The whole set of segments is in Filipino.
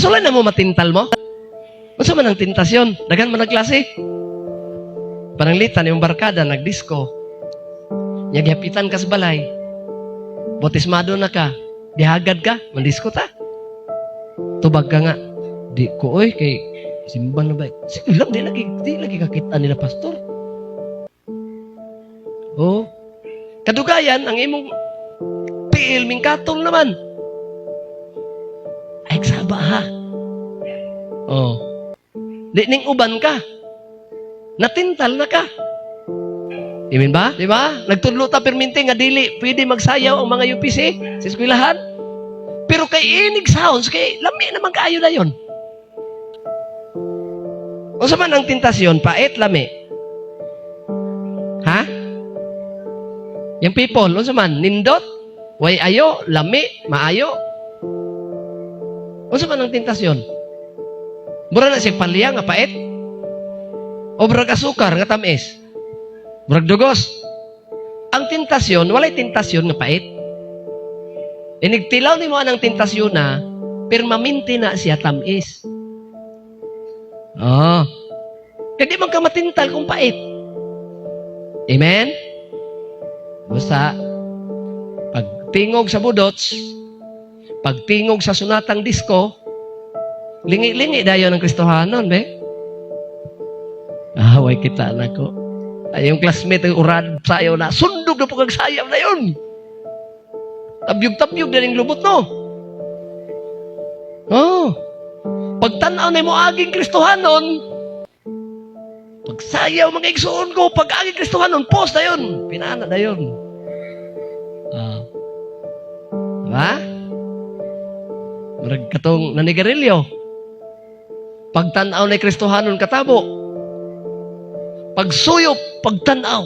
Kasulay na mo matintal mo? Unsa man ang tentasyon? Dagan man ang klase. Pananglitan yung barkada nagdisko. Nyagihapitan ka sa balay. Botismado na ka. Dihagad ka, mandisko ta. Tubag ka nga. Di ko oy kay simba na ba? Sige lang di lagi di lagi kakita nila pastor. Oh. Kadugayan ang imong tiil mingkatol naman. Ay saba ha. Oh. Di ning uban ka. Natintal na ka. Imin ba? Di ba? Nagtudlo ta perminti nga dili pwede magsayaw ang mga UPC sa eskwelahan. Pero kay inig sounds kay lami naman kaayo na yon. O sa man ang tentasyon, pait lami. Ha? Yung people, o sa man, nindot, way ayo, lami, maayo. O sa man ang tentasyon? Mura na si palya nga pait. O brag asukar nga tamis. Brag dugos. Ang tentasyon, walay tentasyon nga pait. Inigtilaw ni mo anang tentasyon na, permaminti na siya tamis. Oh. Kaya di man ka matintal kung pait. Amen? Basta, pagtingog sa budots, pagtingog sa sunatang disko, lingi-lingi dayo ng Kristohanon, be? Ahaway kita na ko. Ay, yung classmate ang urad sayo na, sundog na po kag sayang na yun. Tabyog-tabyog na yung lubot, no? Oh. Pagtanaw na mo aging Kristohanon, pagsayaw mga igsuon ko, pag aging Kristohanon, post na yun. Pinana na yun. Ah. Diba? Katong nanigarilyo. Pagtanaw na Kristohanon katabo. Pagsuyop, pagtanaw.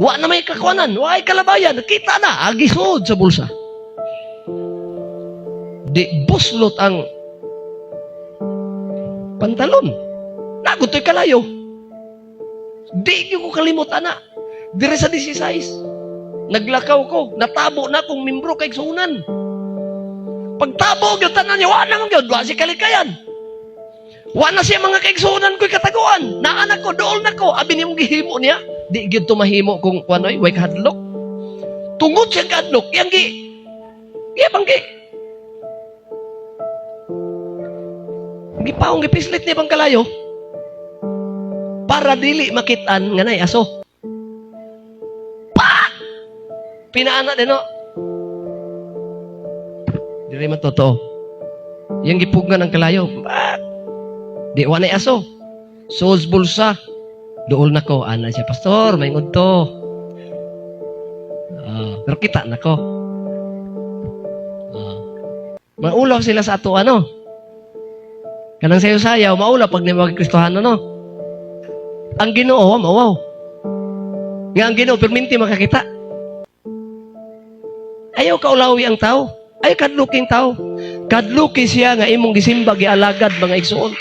Wa na may kakuanan, wa ay kalabayan, nakita na, agisod sa bulsa. Di buslot ang pantalon. Nagutoy kalayo. Di ko kalimot ana. Dire sa 16. Naglakaw ko, natabo na kong membro kay sunan. Pagtabo gyud tanan niya, wa na man gyud, wa si kalikayan. Wa na siya mga kaigsunan ko'y kataguan. Naanak ko, dool na ko. Abi niyong gihimo niya. Di gyud tumahimo kung kuanoy, way kahadlok. Tungod siya kahadlok, yang gi. Iya banggi. Gipaong gipislit ni bang kalayo. Para dili makitaan nga nay aso. Pinaana din no. Dili man totoo. Yang gipugan ng kalayo. Pa! Di wanay aso. Sus bulsa. Dool na ko. Ana siya, Pastor, may to. Ah, pero kita na ko. Ah. Maulaw sila sa ato ano. Kanang sayo sayaw, maulaw pag nimawag Kristohano no. Ang ginoo, mawaw. Nga ang ginoo, perminti makakita. Ayaw kaulawi ang tao. Ayaw kadluking tao. Kadluki siya nga imong gisimba, gialagad, mga igsuon.